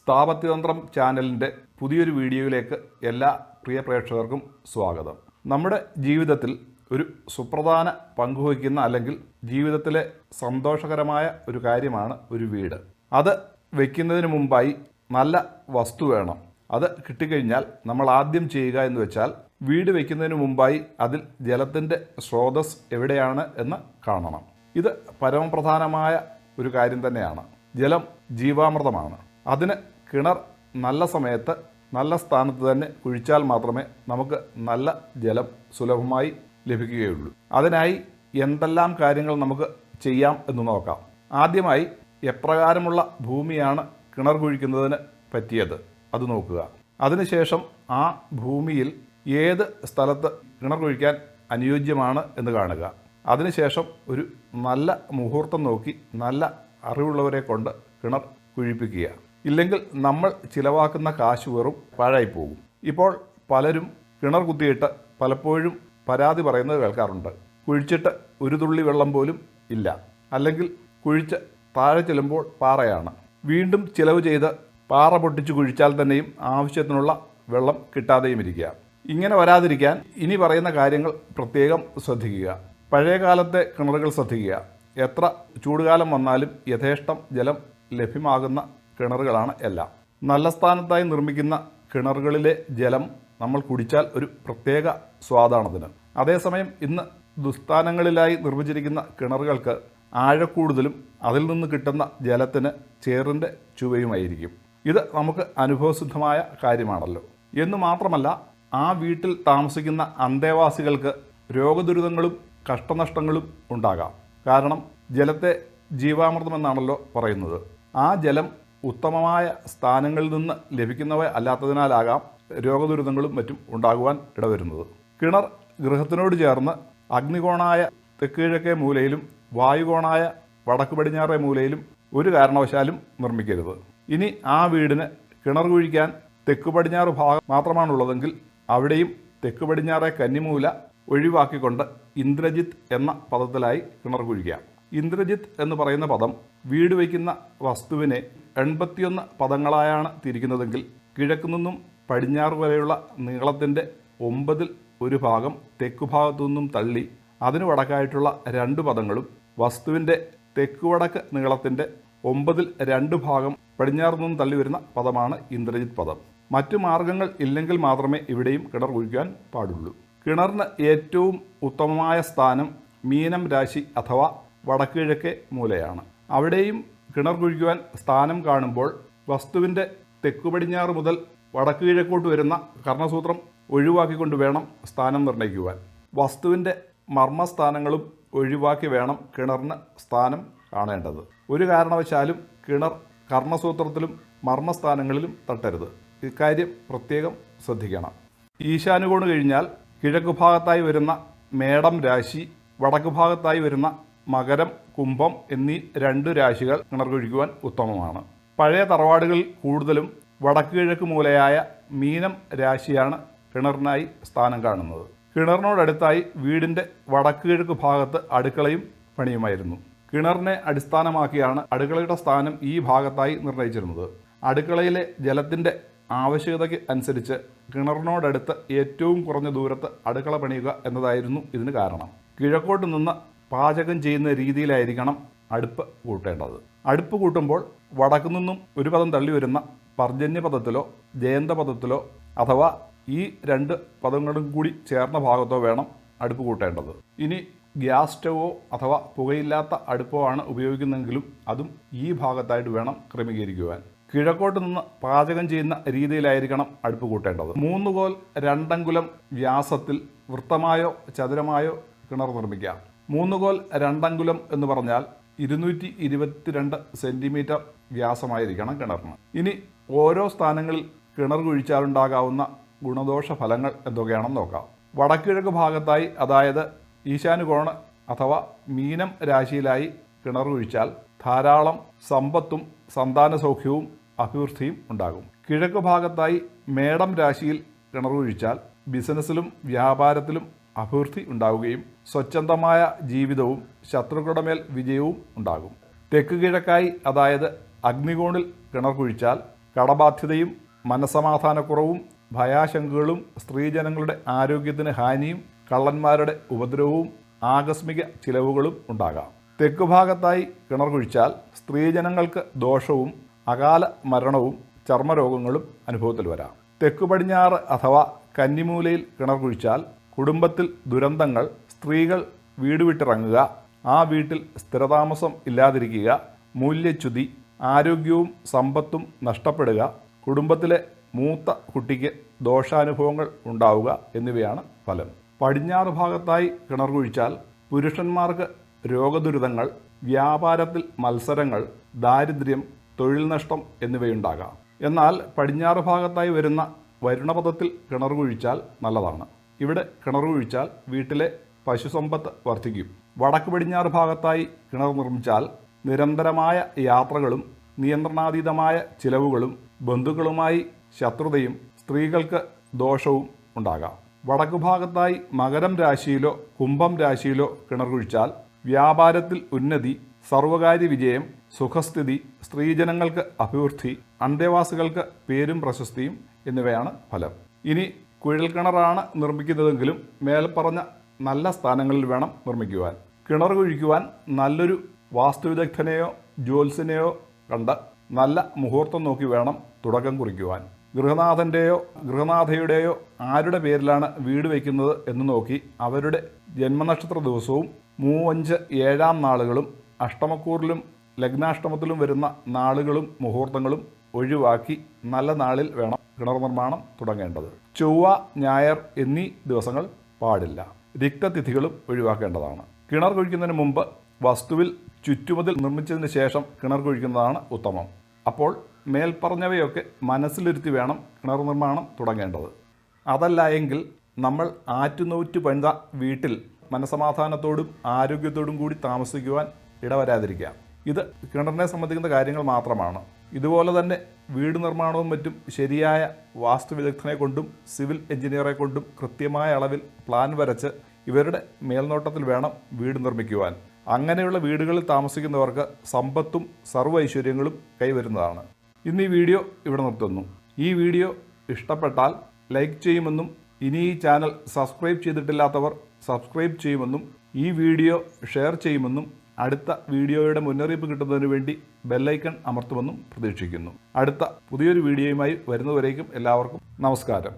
സ്ഥാപത്യതന്ത്രം ചാനലിന്റെ പുതിയൊരു വീഡിയോയിലേക്ക് എല്ലാ പ്രിയ പ്രേക്ഷകർക്കും സ്വാഗതം. നമ്മുടെ ജീവിതത്തിൽ ഒരു സുപ്രധാന പങ്കുവഹിക്കുന്ന അല്ലെങ്കിൽ ജീവിതത്തിലെ സന്തോഷകരമായ ഒരു കാര്യമാണ് ഒരു വീട്. അത് വയ്ക്കുന്നതിന് മുമ്പായി നല്ല വസ്തു വേണം. അത് കിട്ടിക്കഴിഞ്ഞാൽ നമ്മൾ ആദ്യം ചെയ്യുക എന്ന് വെച്ചാൽ വീട് വയ്ക്കുന്നതിന് മുമ്പായി അതിൽ ജലത്തിന്റെ സ്രോതസ് എവിടെയാണ് എന്ന് കാണണം. ഇത് പരമപ്രധാനമായ ഒരു കാര്യം തന്നെയാണ്. ജലം ജീവാമൃതമാണ്. അതിന് കിണർ നല്ല സമയത്ത് നല്ല സ്ഥാനത്ത് തന്നെ കുഴിച്ചാൽ മാത്രമേ നമുക്ക് നല്ല ജലം സുലഭമായി ലഭിക്കുകയുള്ളൂ. അതിനായി എന്തെല്ലാം കാര്യങ്ങൾ നമുക്ക് ചെയ്യാം എന്ന് നോക്കാം. ആദ്യമായി എപ്രകാരമുള്ള ഭൂമിയാണ് കിണർ കുഴിക്കുന്നതിന് പറ്റിയത് അത് നോക്കുക. അതിനുശേഷം ആ ഭൂമിയിൽ ഏത് സ്ഥലത്ത് കിണർ കുഴിക്കാൻ അനുയോജ്യമാണ് എന്ന് കാണുക. അതിനുശേഷം ഒരു നല്ല മുഹൂർത്തം നോക്കി നല്ല അറിവുള്ളവരെ കൊണ്ട് കിണർ കുഴിപ്പിക്കുക. ഇല്ലെങ്കിൽ നമ്മൾ ചിലവാക്കുന്ന കാശ് വെറും പാഴായി പോകും ഇപ്പോൾ പലരും കിണർ കുത്തിയിട്ട് പലപ്പോഴും പരാതി പറയുന്നത് കേൾക്കാറുണ്ട്. കുഴിച്ചിട്ട് ഒരു തുള്ളി വെള്ളം പോലും ഇല്ല. അല്ലെങ്കിൽ കുഴിച്ച് താഴെ ചെല്ലുമ്പോൾ പാറയാണ്. വീണ്ടും ചിലവ് ചെയ്ത് പാറ പൊട്ടിച്ച് കുഴിച്ചാൽ തന്നെയും ആവശ്യത്തിനുള്ള വെള്ളം കിട്ടാതെയും ഇരിക്കുക. ഇങ്ങനെ വരാതിരിക്കാൻ ഇനി പറയുന്ന കാര്യങ്ങൾ പ്രത്യേകം ശ്രദ്ധിക്കുക. പഴയകാലത്തെ കിണറുകൾ ശ്രദ്ധിക്കുക. എത്ര ചൂടുകാലം വന്നാലും യഥേഷ്ടം ജലം ലഭ്യമാകുന്ന കിണറുകളാണ് എല്ലാം. നല്ല സ്ഥാനത്തായി നിർമ്മിക്കുന്ന കിണറുകളിലെ ജലം നമ്മൾ കുടിച്ചാൽ ഒരു പ്രത്യേക സ്വാദാണതിന് അതേസമയം ഇന്ന് ദുസ്ഥാനങ്ങളിലായി നിർമ്മിച്ചിരിക്കുന്ന കിണറുകൾക്ക് ആഴക്കൂടുതലും അതിൽ നിന്ന് കിട്ടുന്ന ജലത്തിന് ചേറിന്റെ ചുവയുമായിരിക്കും. ഇത് നമുക്ക് അനുഭവസിദ്ധമായ കാര്യമാണല്ലോ. എന്ന് മാത്രമല്ല ആ വീട്ടിൽ താമസിക്കുന്ന അന്തേവാസികൾക്ക് രോഗദുരിതങ്ങളും കഷ്ടനഷ്ടങ്ങളും ഉണ്ടാകാം. കാരണം ജലത്തെ ജീവാമൃതമെന്നാണല്ലോ പറയുന്നത്. ആ ജലം ഉത്തമമായ സ്ഥാനങ്ങളിൽ നിന്ന് ലഭിക്കുന്നവ അല്ലാത്തതിനാലാകാം രോഗദുരിതങ്ങളും മറ്റും ഉണ്ടാകുവാൻ ഇടവരുന്നത്. കിണർ ഗൃഹത്തിനോട് ചേർന്ന് അഗ്നികോണായ തെക്കുകിഴക്കേ മൂലയിലും വായുകോണായ വടക്ക് പടിഞ്ഞാറേ മൂലയിലും ഒരു കാരണവശാലും നിർമ്മിക്കരുത്. ഇനി ആ വീടിന് കിണർ കുഴിക്കാൻ തെക്ക് പടിഞ്ഞാറ് ഭാഗം മാത്രമാണുള്ളതെങ്കിൽ അവിടെയും തെക്ക് പടിഞ്ഞാറേ കന്നിമൂല ഒഴിവാക്കിക്കൊണ്ട് ഇന്ദ്രജിത്ത് എന്ന പദത്തിലായി കിണർ കുഴിക്കാം. ഇന്ദ്രജിത്ത് എന്ന് പറയുന്ന പദം വീട് വയ്ക്കുന്ന വസ്തുവിനെ എൺപത്തിയൊന്ന് പദങ്ങളായാണ് തിരിക്കുന്നതെങ്കിൽ കിഴക്കു നിന്നും പടിഞ്ഞാറ് വരെയുള്ള നീളത്തിന്റെ ഒമ്പതിൽ ഒരു ഭാഗം തെക്കുഭാഗത്തു നിന്നും തള്ളി അതിനു വടക്കായിട്ടുള്ള രണ്ട് പദങ്ങളും വസ്തുവിന്റെ തെക്കുവടക്ക് നീളത്തിന്റെ ഒമ്പതിൽ രണ്ട് ഭാഗം പടിഞ്ഞാറ് നിന്നും തള്ളി വരുന്ന പദമാണ് ഇന്ദ്രജിത് പദം. മറ്റു മാർഗങ്ങൾ ഇല്ലെങ്കിൽ മാത്രമേ ഇവിടെയും കിണർ കുഴിക്കാൻ പാടുള്ളൂ. കിണറിന് ഏറ്റവും ഉത്തമമായ സ്ഥാനം മീനം രാശി അഥവാ വടക്കിഴക്കേ മൂലയാണ്. അവിടെയും കിണർ കുഴിക്കുവാൻ സ്ഥാനം കാണുമ്പോൾ വസ്തുവിന്റെ തെക്കു പടിഞ്ഞാറ് മുതൽ വടക്ക് കിഴക്കോട്ട് വരുന്ന കർണസൂത്രം ഒഴിവാക്കിക്കൊണ്ട് വേണം സ്ഥാനം നിർണയിക്കുവാൻ. വസ്തുവിന്റെ മർമ്മസ്ഥാനങ്ങളും ഒഴിവാക്കി വേണം കിണറിന് സ്ഥാനം കാണേണ്ടത്. ഒരു കാരണവശാലും കിണർ കർണസൂത്രത്തിലും മർമ്മസ്ഥാനങ്ങളിലും തട്ടരുത്. ഇക്കാര്യം പ്രത്യേകം ശ്രദ്ധിക്കണം. ഈശാനുകോണ് കഴിഞ്ഞാൽ കിഴക്ക് ഭാഗത്തായി വരുന്ന മേടം രാശി വടക്ക് ഭാഗത്തായി വരുന്ന മകരം കുംഭം എന്നീ രണ്ട് രാശികൾ കിണർ കുഴിക്കുവാൻ ഉത്തമമാണ്. പഴയ തറവാടുകളിൽ കൂടുതലും വടക്ക് കിഴക്ക് മൂലയായ മീനം രാശിയാണ് കിണറിനായി സ്ഥാനം കാണുന്നത്. കിണറിനോടടുത്തായി വീടിന്റെ വടക്ക് കിഴക്ക് ഭാഗത്ത് അടുക്കളയും പണിയുമായിരുന്നു. കിണറിനെ അടിസ്ഥാനമാക്കിയാണ് അടുക്കളയുടെ സ്ഥാനം ഈ ഭാഗത്തായി നിർണയിച്ചിരുന്നത്. അടുക്കളയിലെ ജലത്തിന്റെ ആവശ്യകതയ്ക്ക് അനുസരിച്ച് കിണറിനോടടുത്ത് ഏറ്റവും കുറഞ്ഞ ദൂരത്ത് അടുക്കള പണിയുക എന്നതായിരുന്നു ഇതിന് കാരണം. കിഴക്കോട്ട് നിന്ന് പാചകം ചെയ്യുന്ന രീതിയിലായിരിക്കണം അടുപ്പ് കൂട്ടേണ്ടത്. അടുപ്പ് കൂട്ടുമ്പോൾ വടക്കു നിന്നും ഒരു പദം തള്ളി വരുന്ന പർജന്യ പദത്തിലോ ജയന്ത പദത്തിലോ അഥവാ ഈ രണ്ട് പദങ്ങളും കൂടി ചേർന്ന ഭാഗത്തോ വേണം അടുപ്പ് കൂട്ടേണ്ടത്. ഇനി ഗ്യാസ് സ്റ്റവോ അഥവാ പുകയില്ലാത്ത അടുപ്പോ ആണ് ഉപയോഗിക്കുന്നതെങ്കിലും അതും ഈ ഭാഗത്തായിട്ട് വേണം ക്രമീകരിക്കുവാൻ. കിഴക്കോട്ട് നിന്ന് പാചകം ചെയ്യുന്ന രീതിയിലായിരിക്കണം അടുപ്പ് കൂട്ടേണ്ടത്. മൂന്ന് കോൽ രണ്ടങ്കുലം വ്യാസത്തിൽ വൃത്തമായോ ചതുരമായോ കിണർ നിർമ്മിക്കാം. മൂന്ന് കോൽ രണ്ടങ്കുലം എന്ന് പറഞ്ഞാൽ ഇരുന്നൂറ്റി ഇരുപത്തിരണ്ട് സെന്റിമീറ്റർ വ്യാസമായിരിക്കണം കിണറിന്. ഇനി ഓരോ സ്ഥാനങ്ങളിൽ കിണർ കുഴിച്ചാലുണ്ടാകാവുന്ന ഗുണദോഷ ഫലങ്ങൾ എന്തൊക്കെയാണെന്ന് നോക്കാം. വടക്കിഴക്ക് ഭാഗത്തായി അതായത് ഈശാനുകോണ് അഥവാ മീനം രാശിയിലായി കിണർ കുഴിച്ചാൽ ധാരാളം സമ്പത്തും സന്താന സൗഖ്യവും അഭിവൃദ്ധിയും ഉണ്ടാകും. കിഴക്ക് ഭാഗത്തായി മേടം രാശിയിൽ കിണർ കുഴിച്ചാൽ ബിസിനസ്സിലും വ്യാപാരത്തിലും അഭിവൃദ്ധി ഉണ്ടാവുകയും സ്വച്ഛന്തമായ ജീവിതവും ശത്രുക്കളുടെ മേൽ വിജയവും ഉണ്ടാകും. തെക്ക് കിഴക്കായി അതായത് അഗ്നികോണിൽ കിണർ കുഴിച്ചാൽ കടബാധ്യതയും മനസമാധാനക്കുറവും ഭയാശങ്കകളും സ്ത്രീജനങ്ങളുടെ ആരോഗ്യത്തിന് ഹാനിയും കള്ളന്മാരുടെ ഉപദ്രവവും ആകസ്മിക ചിലവുകളും ഉണ്ടാകാം. തെക്കുഭാഗത്തായി കിണർ കുഴിച്ചാൽ സ്ത്രീജനങ്ങൾക്ക് ദോഷവും അകാല മരണവും ചർമ്മരോഗങ്ങളും അനുഭവത്തിൽ വരാം. തെക്കു പടിഞ്ഞാറ് അഥവാ കന്നിമൂലയിൽ കിണർ കുഴിച്ചാൽ കുടുംബത്തിൽ ദുരന്തങ്ങൾ സ്ത്രീകൾ വീട് വിട്ടിറങ്ങുക ആ വീട്ടിൽ സ്ഥിരതാമസം ഇല്ലാതിരിക്കുക മൂല്യച്യുതി ആരോഗ്യവും സമ്പത്തും നഷ്ടപ്പെടുക കുടുംബത്തിലെ മൂത്ത കുട്ടിക്ക് ദോഷാനുഭവങ്ങൾ ഉണ്ടാവുക എന്നിവയാണ് ഫലം. പടിഞ്ഞാറ് ഭാഗത്തായി കിണർ കുഴിച്ചാൽ പുരുഷന്മാർക്ക് രോഗദുരിതങ്ങൾ വ്യാപാരത്തിൽ മത്സരങ്ങൾ ദാരിദ്ര്യം തൊഴിൽ നഷ്ടം എന്നിവയുണ്ടാകാം. എന്നാൽ പടിഞ്ഞാറ് ഭാഗത്തായി വരുന്ന വരുണപഥത്തിൽ കിണർ കുഴിച്ചാൽ നല്ലതാണ്. ഇവിടെ കിണർ കുഴിച്ചാൽ വീട്ടിലെ പശുസമ്പത്ത് വർദ്ധിക്കും. വടക്ക് പടിഞ്ഞാറ് ഭാഗത്തായി കിണർ നിർമ്മിച്ചാൽ നിരന്തരമായ യാത്രകളും നിയന്ത്രണാതീതമായ ചിലവുകളും ബന്ധുക്കളുമായി ശത്രുതയും സ്ത്രീകൾക്ക് ദോഷവും ഉണ്ടാകാം. വടക്കു ഭാഗത്തായി മകരം രാശിയിലോ കുംഭം രാശിയിലോ കിണർ കുഴിച്ചാൽ വ്യാപാരത്തിൽ ഉന്നതി സർവകാര്യ വിജയം സുഖസ്ഥിതി സ്ത്രീജനങ്ങൾക്ക് അഭിവൃദ്ധി അന്തേവാസികൾക്ക് പേരും പ്രശസ്തിയും എന്നിവയാണ് ഫലം. ഇനി കുഴൽക്കിണറാണ് നിർമ്മിക്കുന്നതെങ്കിലും മേൽപ്പറഞ്ഞ നല്ല സ്ഥാനങ്ങളിൽ വേണം നിർമ്മിക്കുവാൻ. കിണർ കുഴിക്കുവാൻ നല്ലൊരു വാസ്തുവിദഗ്ധനെയോ ജ്യോത്സ്യനെയോ കണ്ട് നല്ല മുഹൂർത്തം നോക്കി വേണം തുടക്കം കുറിക്കുവാൻ. ഗൃഹനാഥന്റെയോ ഗൃഹനാഥയുടെയോ ആരുടെ പേരിലാണ് വീട് വയ്ക്കുന്നത് എന്ന് നോക്കി അവരുടെ ജന്മനക്ഷത്ര ദിവസവും മൂവഞ്ച് ഏഴാം നാളുകളും അഷ്ടമക്കൂറിലും ലഗ്നാഷ്ടമത്തിലും വരുന്ന നാളുകളും മുഹൂർത്തങ്ങളും ഒഴിവാക്കി നല്ല നാളിൽ വേണം കിണർ നിർമ്മാണം തുടങ്ങേണ്ടത്. ചൊവ്വ ഞായർ എന്നീ ദിവസങ്ങൾ പാടില്ല. തിഥികളും ഒഴിവാക്കേണ്ടതാണ്. കിണർ കുഴിക്കുന്നതിന് മുമ്പ് വസ്തുവിൽ ചുറ്റുമതിൽ നിർമ്മിച്ചതിന് ശേഷം കിണർ കുഴിക്കുന്നതാണ് ഉത്തമം. അപ്പോൾ മേൽപ്പറഞ്ഞവയൊക്കെ മനസ്സിലിരുത്തി വേണം കിണർ നിർമ്മാണം തുടങ്ങേണ്ടത്. അതല്ല എങ്കിൽ നമ്മൾ ആറ്റുനൂറ്റ് പണിത വീട്ടിൽ മനസമാധാനത്തോടും ആരോഗ്യത്തോടും കൂടി താമസിക്കുവാൻ ഇടവരാതിരിക്കാം. ഇത് കിണറിനെ സംബന്ധിക്കുന്ന കാര്യങ്ങൾ മാത്രമാണ്. ഇതുപോലെ തന്നെ വീട് നിർമ്മാണവും മറ്റും ശരിയായ വാസ്തു വിദഗ്ധനെ കൊണ്ടും സിവിൽ എഞ്ചിനീയറെ കൊണ്ടും കൃത്യമായ അളവിൽ പ്ലാൻ വരച്ച് ഇവരുടെ മേൽനോട്ടത്തിൽ വേണം വീട് നിർമ്മിക്കുവാൻ. അങ്ങനെയുള്ള വീടുകളിൽ താമസിക്കുന്നവർക്ക് സമ്പത്തും സർവ ഐശ്വര്യങ്ങളും കൈവരുന്നതാണ്. ഇന്ന് ഈ വീഡിയോ ഇവിടെ നിർത്തുന്നു. ഈ വീഡിയോ ഇഷ്ടപ്പെട്ടാൽ ലൈക്ക് ചെയ്യുമെന്നും ഇനി ഈ ചാനൽ സബ്സ്ക്രൈബ് ചെയ്തിട്ടില്ലാത്തവർ സബ്സ്ക്രൈബ് ചെയ്യുമെന്നും ഈ വീഡിയോ ഷെയർ ചെയ്യുമെന്നും അടുത്ത വീഡിയോയുടെ മുന്നറിയിപ്പ് കിട്ടുന്നതിന് വേണ്ടി ബെല്ലൈക്കൺ അമർത്തുമെന്നും പ്രതീക്ഷിക്കുന്നു. അടുത്ത പുതിയൊരു വീഡിയോയുമായി വരുന്നവരേക്കും എല്ലാവർക്കും നമസ്കാരം.